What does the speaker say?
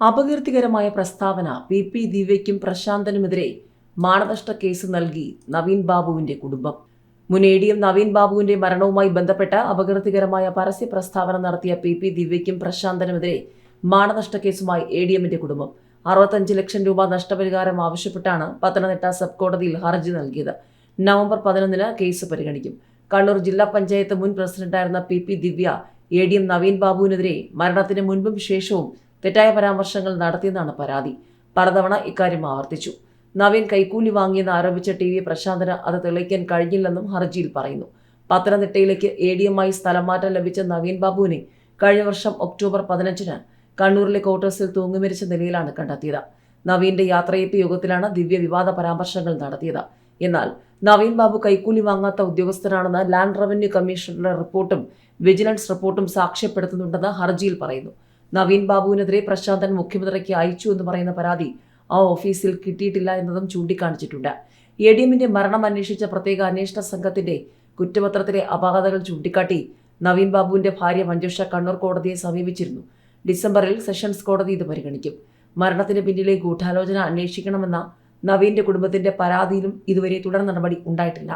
അപകീർത്തികരമായ പ്രസ്താവന P P ദിവ്യയ്ക്കും പ്രശാന്തനുമെതിരെ മാനനഷ്ട കേസ് നൽകി നവീൻ ബാബുവിന്റെ കുടുംബം. മുൻ എ ഡി എം നവീൻ ബാബുവിന്റെ മരണവുമായി ബന്ധപ്പെട്ട അപകീർത്തികരമായ പരസ്യ പ്രസ്താവന നടത്തിയ പി പി ദിവ്യയ്ക്കും പ്രശാന്തനുമെതിരെ മാനനഷ്ട കേസുമായി എ ഡി എമ്മിന്റെ കുടുംബം. അറുപത്തഞ്ച് ലക്ഷം രൂപ നഷ്ടപരിഹാരം ആവശ്യപ്പെട്ടാണ് പത്തനംതിട്ട സബ് കോടതിയിൽ ഹർജി നൽകിയത്. നവംബർ പതിനൊന്നിന് കേസ് പരിഗണിക്കും. കണ്ണൂർ ജില്ലാ പഞ്ചായത്ത് മുൻ പ്രസിഡന്റായിരുന്ന P P Divya A D M Naveen ബാബുവിനെതിരെ മരണത്തിന് മുൻപും ശേഷവും തെറ്റായ പരാമർശങ്ങൾ നടത്തിയെന്നാണ് പരാതി. പലതവണ ഇക്കാര്യം ആവർത്തിച്ചു. നവീൻ കൈക്കൂലി വാങ്ങിയെന്ന് ആരോപിച്ച ടി വി പ്രശാന്തന് അത് തെളിയിക്കാൻ കഴിഞ്ഞില്ലെന്നും ഹർജിയിൽ പറയുന്നു. പത്തനംതിട്ടയിലേക്ക് എ ഡി എമ്മായി സ്ഥലം മാറ്റം ലഭിച്ച നവീൻ ബാബുവിനെ കഴിഞ്ഞ വർഷം ഒക്ടോബർ പതിനഞ്ചിന് കണ്ണൂരിലെ ക്വാർട്ടേഴ്സിൽ തൂങ്ങിമരിച്ച നിലയിലാണ് കണ്ടെത്തിയത്. നവീന്റെ യാത്രയപ്പ് യോഗത്തിലാണ് ദിവ്യ വിവാദ പരാമർശങ്ങൾ നടത്തിയത്. എന്നാൽ നവീൻ ബാബു കൈക്കൂലി വാങ്ങാത്ത ഉദ്യോഗസ്ഥനാണെന്ന് ലാൻഡ് റവന്യൂ കമ്മീഷണറുടെ റിപ്പോർട്ടും വിജിലൻസ് റിപ്പോർട്ടും സാക്ഷ്യപ്പെടുത്തുന്നുണ്ടെന്ന് ഹർജിയിൽ പറയുന്നു. നവീൻ ബാബുവിനെതിരെ പ്രശാന്തൻ മുഖ്യമന്ത്രിക്ക് അയച്ചു എന്ന് പറയുന്ന പരാതി ആ ഓഫീസിൽ കിട്ടിയിട്ടില്ല എന്നതും ചൂണ്ടിക്കാണിച്ചിട്ടുണ്ട്. എ ഡി എമ്മിന്റെ മരണം അന്വേഷിച്ച പ്രത്യേക അന്വേഷണ സംഘത്തിന്റെ കുറ്റപത്രത്തിലെ അപാകതകൾ ചൂണ്ടിക്കാട്ടി നവീൻ ബാബുവിന്റെ ഭാര്യ മഞ്ജുഷ കണ്ണൂർ കോടതിയെ സമീപിച്ചിരുന്നു. ഡിസംബറിൽ സെഷൻസ് കോടതി ഇത് പരിഗണിക്കും. മരണത്തിന് പിന്നിലെ ഗൂഢാലോചന അന്വേഷിക്കണമെന്ന നവീന്റെ കുടുംബത്തിന്റെ പരാതിയിലും ഇതുവരെ തുടർ നടപടി ഉണ്ടായിട്ടില്ല.